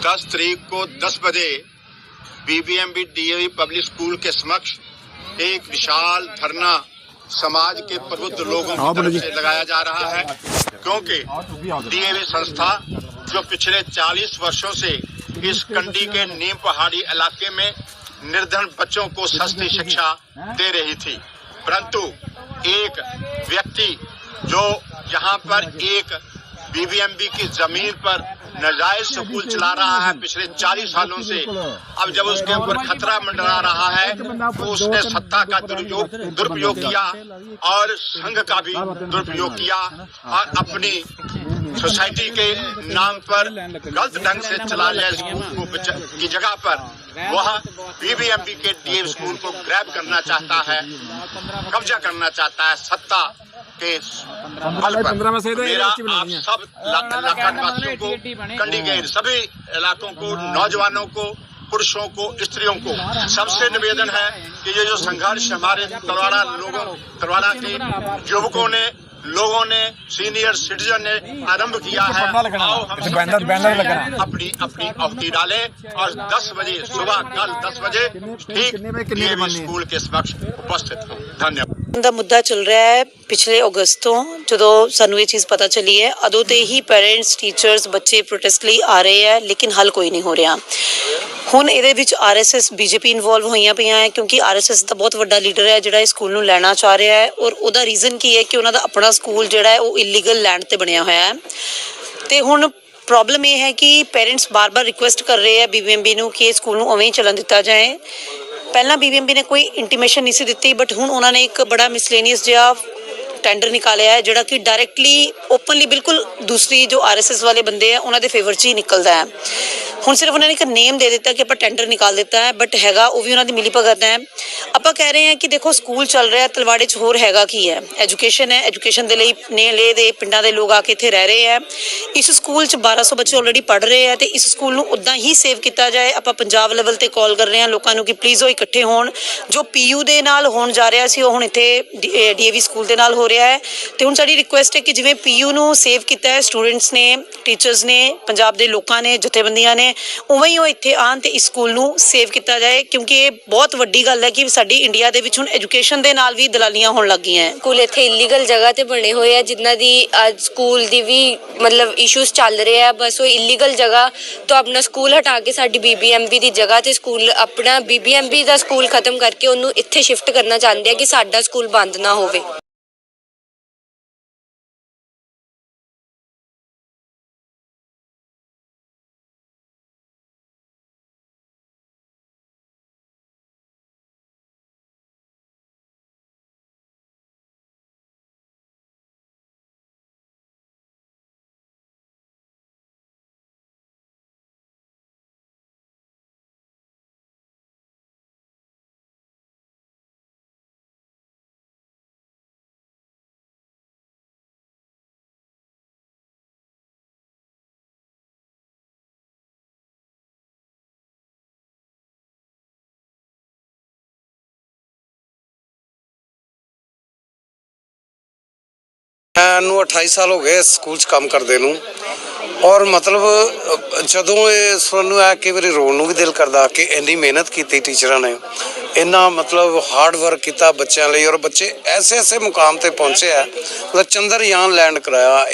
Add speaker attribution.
Speaker 1: 10 तारीख को 10 बजे बीबीएमबी डीएवी पब्लिक स्कूल के समक्ष एक विशाल धरना समाज के प्रबुद्ध लोगों
Speaker 2: हाँ,
Speaker 1: की तरफ़ से लगाया जा रहा है क्योंकि डीएवी संस्था जो पिछले 40 वर्षों से इस कंडी के नीम पहाड़ी इलाके में निर्धन बच्चों को सस्ती शिक्षा दे रही थी परंतु एक व्यक्ति जो यहाँ पर एक बीबीएमबी की ज़मीन पर नाजायज स्कूल चला रहा है पिछले 40 सालों से। अब जब उसके ऊपर खतरा मंडरा रहा है तो उसने सत्ता का दुरुपयोग दुरुपयोग किया और संघ का भी दुरुपयोग किया और अपनी सोसाइटी के नाम पर गलत ढंग से चला रहे स्कूल को की जगह पर। वह बीबीएमबी के डीएम स्कूल को ग्रैब करना चाहता है कब्जा करना चाहता है सत्ता के
Speaker 2: पंद्रह में से तो
Speaker 1: मेरा आप सब निवासियों को कंडी के सभी इलाकों को नौजवानों को पुरुषों को स्त्रियों को। सबसे निवेदन है कि ये जो संघर्ष हमारे तलवाड़ा लोगों तलवाड़ा के युवकों ने लोगों ने सीनियर सिटीजन ने आरंभ किया है। आओ हम सब
Speaker 2: बैनर- बैनर लगाना।
Speaker 1: अपनी अपनी अवधि डालें और 10 बजे सुबह कल 10 बजे ठीक
Speaker 2: कितने में कितने
Speaker 1: DAV
Speaker 2: बनने?
Speaker 1: स्कूल के समक्ष उपस्थित हूँ। धन्यवाद।
Speaker 3: ਦਾ ਮੁੱਦਾ ਚੱਲ ਰਿਹਾ ਹੈ ਪਿਛਲੇ ਅਗਸਤ ਤੋਂ, ਜਦੋਂ ਸਾਨੂੰ ਇਹ ਚੀਜ਼ ਪਤਾ ਚੱਲੀ ਹੈ ਅਦੋਂ ਤੇ ਹੀ ਪੇਰੈਂਟਸ ਟੀਚਰਸ ਬੱਚੇ ਪ੍ਰੋਟੈਸਟ ਲਈ ਆ ਰਹੇ ਹੈ, ਲੇਕਿਨ ਹੱਲ ਕੋਈ ਨਹੀਂ ਹੋ ਰਿਹਾ। ਹੁਣ ਇਹਦੇ ਵਿੱਚ ਆਰਐਸਐਸ ਬੀਜੇਪੀ ਇਨਵੋਲਵ ਹੋਈਆਂ ਪਈਆਂ ਹੈ, ਕਿਉਂਕਿ ਆਰਐਸਐਸ ਦਾ ਬਹੁਤ ਵੱਡਾ ਲੀਡਰ ਹੈ, ਜਿਹੜਾ ਇਸ ਸਕੂਲ ਨੂੰ ਲੈਣਾ ਚਾਹ ਰਿਹਾ ਹੈ, ਔਰ ਉਹਦਾ ਰੀਜ਼ਨ ਕੀ ਹੈ ਕਿ ਉਹਨਾਂ ਦਾ ਆਪਣਾ ਸਕੂਲ ਜਿਹੜਾ ਹੈ, ਉਹ ਇਲੀਗਲ ਲੈਂਡ ਤੇ ਬਣਿਆ ਹੋਇਆ ਹੈ। ਤੇ ਹੁਣ ਪ੍ਰੋਬਲਮ ਇਹ ਹੈ ਕਿ ਪੇਰੈਂਟਸ ਬਾਰ-ਬਾਰ ਰਿਕੁਐਸਟ ਕਰ ਰਹੇ ਹੈ ਬੀਬੀਐਮਬੀ ਨੂੰ ਕਿ ਇਹ ਸਕੂਲ ਨੂੰ ਉਵੇਂ ਹੀ ਚੱਲਣ ਦਿੱਤਾ ਜਾਏ। ਪਹਿਲਾਂ ਬੀਬੀਐਮਬੀ ਨੇ ਕੋਈ ਇੰਟੀਮੇਸ਼ਨ ਨਹੀਂ ਸੀ ਦਿੱਤੀ ਬਟ ਹੁਣ ਉਹਨਾਂ ਨੇ ਇੱਕ ਬੜਾ ਮਿਸਲੇਨੀਅਸ ਜਿਹਾ ਟੈਂਡਰ ਨਿਕਾਲਿਆ ਹੈ, ਜਿਹੜਾ ਕਿ ਡਾਇਰੈਕਟਲੀ ਓਪਨਲੀ ਬਿਲਕੁਲ ਦੂਸਰੀ ਜੋ ਆਰਐਸਐਸ ਵਾਲੇ ਬੰਦੇ ਆ, ਉਹਨਾਂ ਦੇ ਫੇਵਰ 'ਚ ਹੀ ਨਿਕਲਦਾ ਹੈ। ਹੁਣ ਸਿਰਫ ਉਹਨਾਂ ਨੇ ਇੱਕ ਨੇਮ ਦੇ ਦਿੱਤਾ ਕਿ ਆਪਾਂ ਟੈਂਡਰ ਨਿਕਾਲ ਦਿੱਤਾ ਹੈ ਬਟ ਹੈਗਾ, ਉਹ ਵੀ ਉਹਨਾਂ ਦੀ ਮਿਲੀ ਭਗਤ ਹੈ। ਆਪਾਂ ਕਹਿ ਰਹੇ ਹਾਂ ਕਿ ਦੇਖੋ ਸਕੂਲ ਚੱਲ ਰਿਹਾ, ਤਲਵਾੜੇ 'ਚ ਹੋਰ ਹੈਗਾ ਕੀ ਹੈ? ਐਜੂਕੇਸ਼ਨ ਹੈ ਐਜੂਕੇਸ਼ਨ ਦੇ ਲਈ ਨੇਲੇ ਦੇ, ਪਿੰਡਾਂ ਦੇ ਲੋਕ ਆ ਕੇ ਇੱਥੇ ਰਹਿ ਰਹੇ ਹੈ। ਇਸ ਸਕੂਲ 'ਚ 1200 ਬੱਚੇ ਆਲਰੇਡੀ ਪੜ੍ਹ ਰਹੇ ਹੈ ਤੇ ਇਸ ਸਕੂਲ ਨੂੰ ਉਦਾਂ ਹੀ ਸੇਵ ਕੀਤਾ ਜਾਏ। ਆਪਾਂ ਪੰਜਾਬ ਲੈਵਲ ਤੇ ਕਾਲ ਕਰ ਰਹੇ ਹਾਂ ਲੋਕਾਂ ਨੂੰ ਕਿ ਪਲੀਜ਼ ਉਹ ਇਕੱਠੇ ਹੋਣ। ਜੋ ਪੀਯੂ ਦੇ ਨਾਲ ਹੋਣ ਜਾ ਰਿਹਾ ਸੀ, ਉਹ ਹੁਣ ਇੱਥੇ ਡੀਏਵੀ ਸਕੂਲ ਦੇ ਨਾਲ ਹੋ ਰਿਹਾ ਹੈ। ਤੇ ਹੁਣ ਸਾਡੀ ਰਿਕੁਐਸਟ ਹੈ ਕਿ ਜਿਵੇਂ ਪੀਯੂ ਨੂੰ ਸੇਵ ਕੀਤਾ ਹੈ ਸਟੂਡੈਂਟਸ ਨੇ ਟੀਚਰਸ ਨੇ, ਪੰਜਾਬ ਦੇ ਲੋਕਾਂ ਨੇ, ਜਥੇਬੰਦੀਆਂ ਨੇ, ਉਵੇਂ ਹੀ ਉਹ ਇੱਥੇ ਆਣ ਤੇ ਇਸ ਸਕੂਲ ਨੂੰ ਸੇਵ ਕੀਤਾ ਜਾਏ, ਕਿਉਂਕਿ ਇਹ ਬਹੁਤ ਵੱਡੀ ਗੱਲ ਹੈ ਕਿ ਸਾਡੀ ਇੰਡੀਆ ਦੇ ਵਿੱਚ ਹੁਣ ਐਜੂਕੇਸ਼ਨ ਦੇ ਨਾਲ ਵੀ ਦਲਾਲੀਆਂ ਹੋਣ ਲੱਗੀਆਂ ਹੈ।
Speaker 4: ਸਕੂਲ ਇੱਥੇ ਇਲੀਗਲ ਜਗ੍ਹਾ ਤੇ ਬਣੇ ਹੋਏ ਆ, ਜਿਨ੍ਹਾਂ ਦੀ ਅੱਜ ਸਕੂਲ ਦੀ ਵੀ ਮਤਲਬ ਇਸ਼ੂਸ ਚੱਲ ਰਹੇ ਆ। ਬਸ ਉਹ ਇਲੀਗਲ ਜਗ੍ਹਾ ਤੋਂ ਆਪਣਾ ਸਕੂਲ ਹਟਾ ਕੇ ਸਾਡੀ ਬੀਬੀਐਮਬੀ ਦੀ ਜਗ੍ਹਾ ਤੇ ਸਕੂਲ ਆਪਣਾ ਬੀਬੀਐਮਬੀ ਦਾ ਸਕੂਲ ਖਤਮ ਕਰਕੇ ਉਹਨੂੰ ਇੱਥੇ ਸ਼ਿਫਟ ਕਰਨਾ ਚਾਹੁੰਦੇ ਆ ਕਿ ਸਾਡਾ ਸਕੂਲ ਬੰਦ ਨਾ ਹੋਵੇ।
Speaker 5: ਨੂੰ 28 ਸਾਲ ਹੋ ਗਏ ਸਕੂਲ 'ਚ ਕੰਮ ਕਰਦੇ ਨੂੰ। ਔਰ ਮਤਲਬ ਜਦੋਂ ਇਹ ਸਾਨੂੰ ਆ ਕਿ ਵਾਰੀ ਰੋਣ ਨੂੰ ਵੀ ਦਿਲ ਕਰਦਾ ਕਿ ਇੰਨੀ ਮਿਹਨਤ ਕੀਤੀ ਟੀਚਰਾਂ ਨੇ। ਇੰਨਾ ਮਤਲਬ ਹਾਰਡ ਵਰਕ ਕੀਤਾ ਬੱਚਿਆਂ ਲਈ ਔਰ ਬੱਚੇ ਐਸੇ ਐਸੇ ਮੁਕਾਮ ਤੇ ਪਹੁੰਚੇ ਆ। ਮਤਲਬ ਚੰਦਰਯਾਨ ਲੈਂਡ ਕਰਾਇਆ।